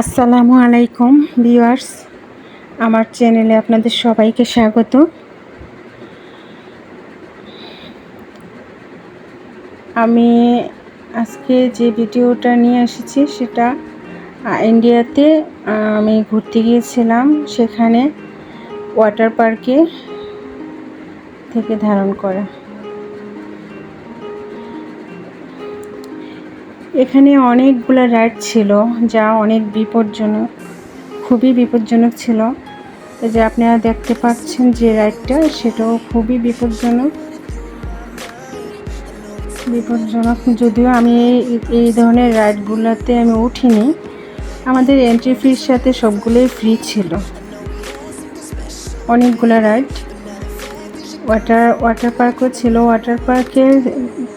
আসসালামু আলাইকুম, ভিউয়ার্স। আমার চ্যানেলে আপনাদের সবাইকে স্বাগত। আমি আজকে যে ভিডিওটা নিয়ে এসেছি, সেটা ইন্ডিয়াতে আমি ঘুরতে গিয়েছিলাম। সেখানে ওয়াটার পার্কে থেকে ধারণ করা। এখানে অনেকগুলো রাইড ছিল, যা অনেক বিপজ্জনক, খুবই বিপজ্জনক ছিল। যে আপনারা দেখতে পাচ্ছেন যে রাইডটা সেটাও খুবই বিপজ্জনক। বিপজ্জনক, যদিও আমি এই- ধরনের রাইডগুলোতে আমি উঠিনি। আমাদের এন্ট্রি ফির সাথে সবগুলোই ফ্রি ছিল। অনেকগুলো রাইড ওয়াটার ওয়াটার পার্কও ছিল। ওয়াটার পার্কের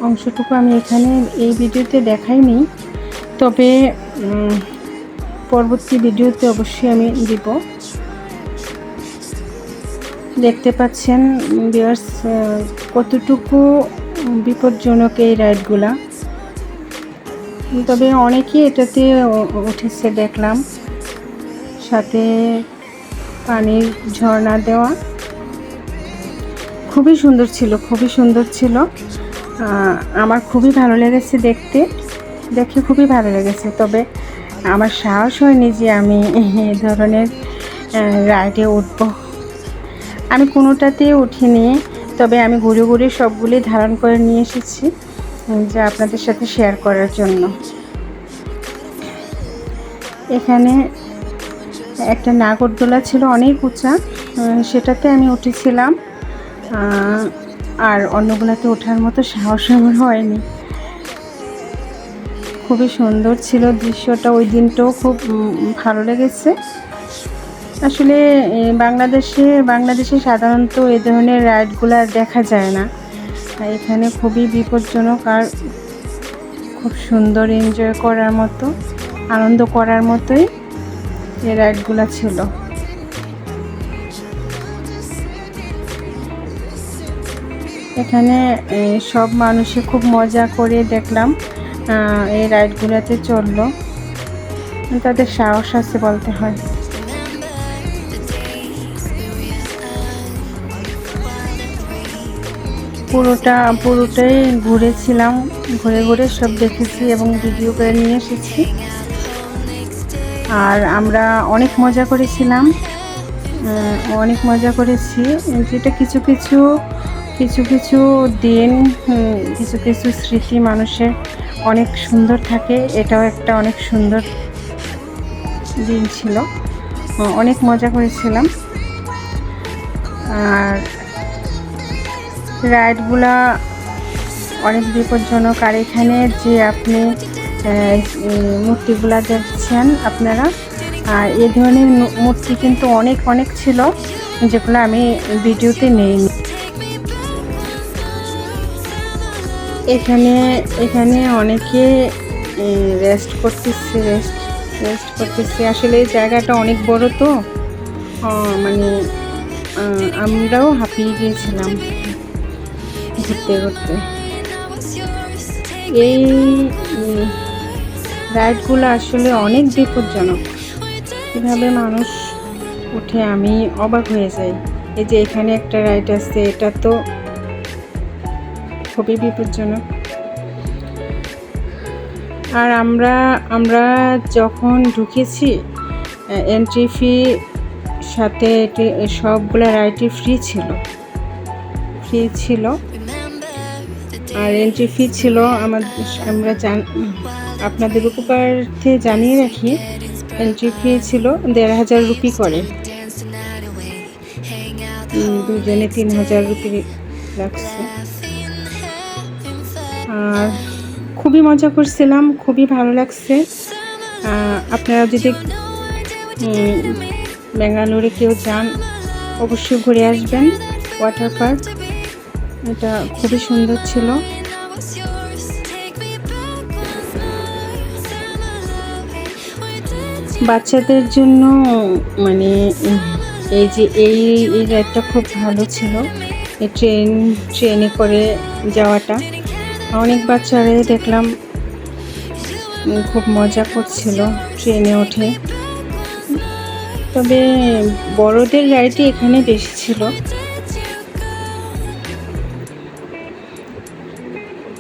অংশটুকু আমি এখানে এই ভিডিওতে দেখাইনি। তবে পরবর্তী ভিডিওতে অবশ্যই আমি দিব। দেখতে পাচ্ছেন বিয়ার্স কতটুকু বিপজ্জনক এই রাইডগুলা তবে অনেকেই এটাতে উঠেছে দেখলাম। সাথে পানির ঝর্ণা দেওয়া। খুবই সুন্দর ছিল, খুবই সুন্দর ছিল। আমার খুবই ভালো লেগেছে দেখতে, দেখে খুবই ভালো লেগেছে। তবে আমার সাহস হয়নি যে আমি এই ধরনের রাইডে উঠব। আমি কোনোটাতেই উঠিনি, তবে আমি ঘুরে ঘুরে সবগুলি ধারণ করে নিয়ে এসেছি, যা আপনাদের সাথে শেয়ার করার জন্য। এখানে একটা নাগরদোলা ছিল অনেক উঁচা সেটাতে আমি উঠেছিলাম। আর অন্যগুলোতে ওঠার মতো সাহস আমার হয়নি। খুবই সুন্দর ছিল দৃশ্যটা, ওই দিনটাও খুব ভালো লেগেছে। আসলে বাংলাদেশে বাংলাদেশে সাধারণত এ ধরনের রাইডগুলো আর দেখা যায় না। এখানে খুবই বিপজ্জনক আর খুব সুন্দর এনজয় করার মতো, আনন্দ করার মতোই এই রাইডগুলো ছিল। এখানে সব মানুষে খুব মজা করে দেখলাম এই রাইডগুলোতে চলল। তাদের সাহস আছে বলতে হয়। পুরোটা, পুরোটাই ঘুরেছিলাম, ঘুরে ঘুরে সব দেখেছি এবং ভিডিও করে নিয়ে এসেছি। আর আমরা অনেক মজা করেছিলাম অনেক মজা করেছি। যেটা কিছু কিছু কিছু কিছু দিন কিছু কিছু স্মৃতি মানুষের অনেক সুন্দর থাকে। এটাও একটা অনেক সুন্দর দিন ছিল। অনেক মজা করেছিলাম। আর রাইডগুলা অনেক বিপজ্জনক। আর এখানে যে আপনি মূর্তিগুলা দেখছেন আপনারা, আর এই ধরনের মূর্তি কিন্তু অনেক অনেক ছিল, যেগুলো আমি ভিডিওতে নেইনি। এখানে এখানে অনেকে রেস্ট করতেছে রেস্ট রেস্ট করতেছে। আসলে জায়গাটা অনেক বড় তো। মানে আমরাও হাঁপিয়ে গিয়েছিলাম ঘুরতে ঘুরতে। এই রাইডগুলো আসলে অনেক বিপজ্জনক। কীভাবে মানুষ উঠে আমি অবাক হয়ে যাই। এই যে এখানে একটা রাইড আছে, এটা তো খুবই বিপজ্জনক। আর আমরা আমরা যখন ঢুকেছি এন্ট্রি ফি সাথে এটি- সবগুলো রাইডই ফ্রি ছিল। ফ্রি ছিল। আর এন্ট্রি ফি ছিল আমাদের আমরা জান, আপনাদের উপকারার্থে জানিয়ে রাখি এন্ট্রি ফি ছিল দেড় হাজার রুপি করে। দুজনে তিন হাজার রুপি রাখছে। আর খুবই মজা করছিলাম, খুবই ভালো লাগছে। আপনারা যদি ব্যাঙ্গালোরে কেউ যান, অবশ্যই ঘুরে আসবেন ওয়াটার পার্ক এটা খুবই সুন্দর ছিল। বাচ্চাদের জন্য মানে এই যে এই এই রাইডটা খুব ভালো ছিল। এই ট্রেন ট্রেনে করে যাওয়াটা। অনেক বাচ্চারাই দেখলাম খুব মজা করছিল ট্রেনে ওঠে তবে বড়দের রাইডই এখানে বেশি ছিল।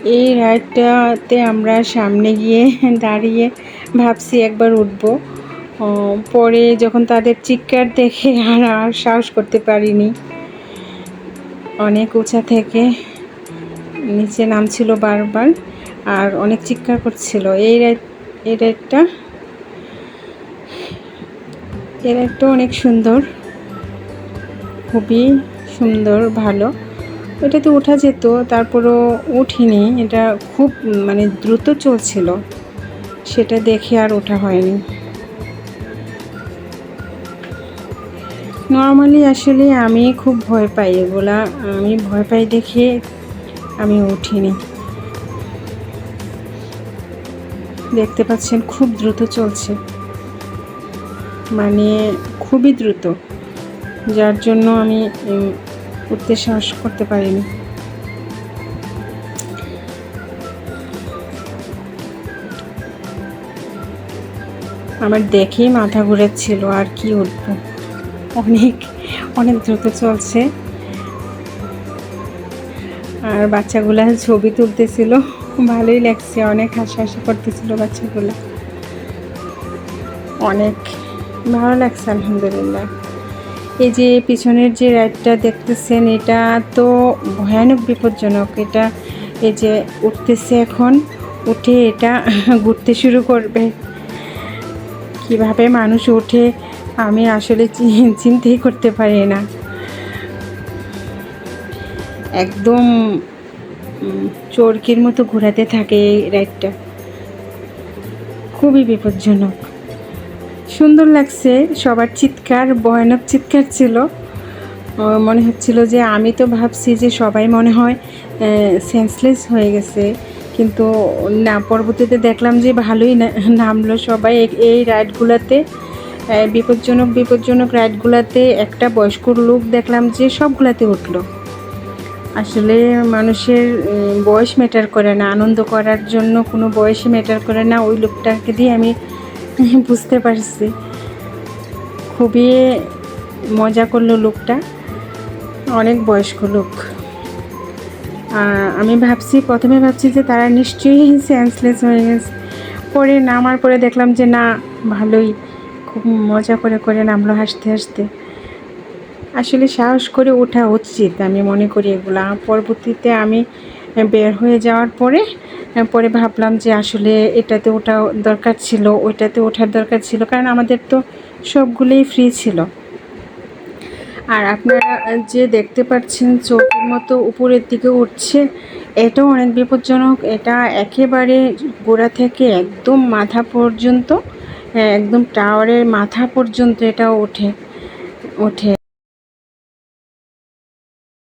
এই রাইডটাতে আমরা সামনে গিয়ে দাঁড়িয়ে ভাবছি একবার উঠবো। পরে যখন তাদের চিৎকার দেখে আর আর সাহস করতে পারিনি। অনেক উঁচা থেকে নিচে নামছিল বারবার আর অনেক চিৎকার করছিল। এই এই রাইডটা এই রাইডটা অনেক সুন্দর, খুবই সুন্দর, ভালো। এটাতে ওঠা যেত, তারপরও উঠিনি। এটা খুব মানে দ্রুত চলছিল। সেটা দেখে আর ওঠা হয়নি। নর্মালি আসলে আমি খুব ভয় পাই এগুলা। আমি ভয় পাই দেখে আমি উঠিনি। দেখতে পাচ্ছেন খুব দ্রুত চলছে। মানে খুবই দ্রুত, যার জন্য আমি উঠতে সাহস করতে পারিনি। আমার দেখেই মাথা ঘুরেছিল, আর কি উঠবো। অনেক অনেক দ্রুত চলছে। আর বাচ্চাগুলা ছবি তুলতেছিল। ভালোই লাগছে, অনেক হাসাহাসি করতেছিল বাচ্চাগুলো। অনেক ভালো লাগছে, আলহামদুলিল্লাহ। এই যে পিছনের যে রাইডটা দেখতেছেন, এটা তো ভয়ানক বিপজ্জনক। এটা এই যে উঠতেছে এখন, উঠে এটা ঘুরতে শুরু করবে। কীভাবে মানুষ ওঠে, আমি আসলে চিন্তাই করতে পারি না। একদম চরকির মতো ঘোরাতে থাকে এই রাইডটা। খুবই বিপজ্জনক। সুন্দর লাগছে, সবার চিৎকার, ভয়ানক চিৎকার ছিল। মনে হচ্ছিল যে আমি তো ভাবছি যে সবাই মনে হয় সেন্সলেস হয়ে গেছে। কিন্তু না, পরবর্তীতে দেখলাম যে ভালোই নামলো সবাই এই রাইডগুলোতে। বিপজ্জনক বিপজ্জনক রাইডগুলোতে একটা বয়স্ক লোক দেখলাম যে সবগুলাতে উঠল। আসলে মানুষের বয়স ম্যাটার করে না, আনন্দ করার জন্য কোনো বয়সই ম্যাটার করে না, ওই লোকটাকে দিয়ে আমি বুঝতে পারছি। খুবই মজা করল লোকটা, অনেক বয়স্ক লোক। আমি ভাবছি, প্রথমে ভাবছি যে তারা নিশ্চয়ই সেন্সলেস হয়ে গেছে। পরে নামার পরে দেখলাম যে না, ভালোই। খুব মজা করে করে নামলো হাসতে হাসতে। আসলে সাহস করে ওঠা উচিত। আমি মনে করি এগুলা। পরবর্তীতে আমি বের হয়ে যাওয়ার পরে পরে ভাবলাম যে আসলে এটাতে ওঠা দরকার ছিল, ওইটাতে ওঠার দরকার ছিল, কারণ আমাদের তো সবগুলোই ফ্রি ছিল। আর আপনারা যে দেখতে পাচ্ছেন, চোখের মতো উপরের দিকে উঠছে, এটাও অনেক বিপজ্জনক। এটা একেবারে গোড়া থেকে একদম মাথা পর্যন্ত, একদম টাওয়ারের মাথা পর্যন্ত এটা ওঠে ওঠে।